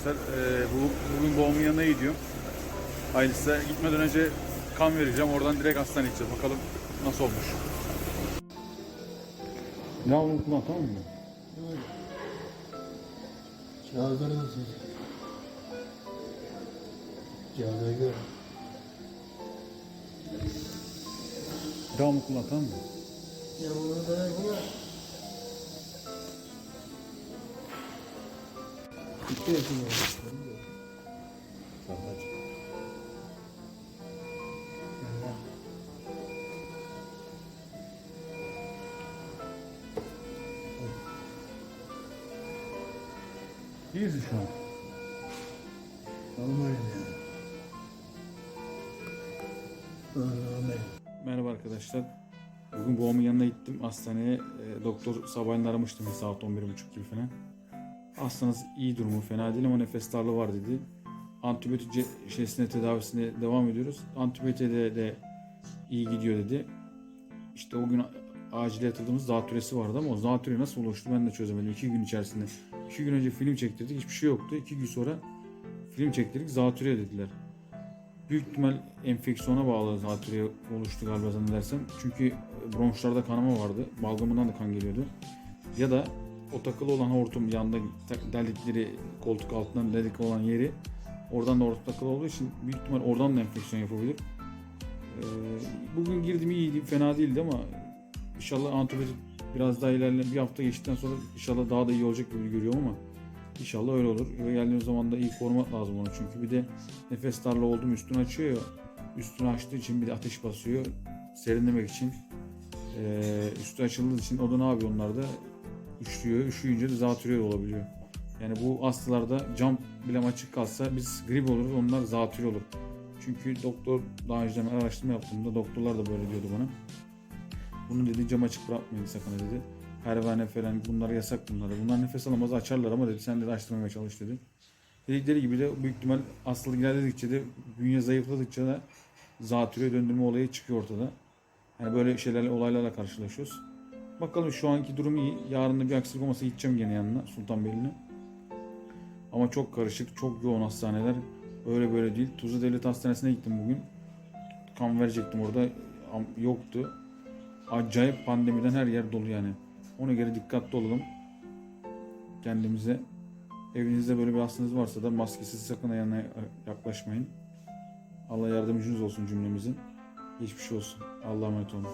arkadaşlar. Ee, bu, bugün babamın yanına gidiyorum. Hayırlısı gitmeden önce kan vereceğim. Oradan direkt hastaneye gideceğiz. Bakalım nasıl olmuş. Ne kullan tamam mı? Cihazları nasıl? Cihazlara göre. Devamlı kullan tamam mı? Ya bunu da buna. Bitti yapayım ya. İyisin şu an. Merhaba arkadaşlar. Bugün babamın yanına gittim hastaneye. E, doktor sabahleyin aramıştım saat 11.30 gibi falan. Hastanız iyi durumu fena değil ama nefes darlığı var dedi. Antibiyotik şeysine tedavisine devam ediyoruz. Antibiyotiğe de, de iyi gidiyor dedi. İşte o gün acile yatırdığımız zatürresi vardı ama o zatürre nasıl oluştu ben de çözemedim. iki gün içerisinde. İki gün önce film çektirdik hiçbir şey yoktu. İki gün sonra film çektirdik zatürre dediler. Büyük ihtimal enfeksiyona bağlı zatürre oluştu galiba zannedersem. Çünkü bronşlarda kanama vardı. Balgamından da kan geliyordu. Ya da o takılı olan hortum yanında tak- delikleri koltuk altından delik olan yeri oradan da hortum takılı olduğu için büyük ihtimal oradan da enfeksiyon yapabilir. Ee, bugün girdim iyiydi, fena değildi ama inşallah antibiyotik biraz daha ilerle bir hafta geçtikten sonra inşallah daha da iyi olacak gibi görüyorum ama inşallah öyle olur. Eve geldiğim zaman da iyi korumak lazım onu çünkü bir de nefes darlığı oldu mu üstünü açıyor üstünü açtığı için bir de ateş basıyor serinlemek için ee, üstü açıldığı için o da ne yapıyor onlar da üşüyor üşüyünce de zatürre olabiliyor. Yani bu hastalarda cam bile açık kalsa biz grip oluruz onlar zatürre olur. Çünkü doktor daha önceden araştırma yaptığımda doktorlar da böyle diyordu bana. Bunu dedi cam açık bırakmayın sakın dedi. Pervane falan bunlar yasak bunlar bunlar nefes alamaz açarlar ama dedi sen de açtırmamaya çalış dedi. Dedikleri gibi de büyük ihtimal hastalık ilerledikçe de bünye zayıfladıkça da zatürre döndürme olayı çıkıyor ortada. Yani böyle şeylerle olaylarla karşılaşıyoruz. Bakalım şu anki durum iyi. Yarın da bir aksilik olmasa gideceğim gene yanına Sultanbeyli'ne. Ama çok karışık, çok yoğun hastaneler. Öyle böyle değil. Tuzlu Devlet Hastanesi'ne gittim bugün. Kan verecektim orada. Yoktu. Acayip pandemiden her yer dolu yani. Ona göre dikkatli olalım. Kendimize Evinizde böyle bir hastanız varsa da maskesiz sakın yanına yaklaşmayın. Allah yardımcınız olsun cümlemizin. Hiçbir şey olsun. Allah'a emanet olun.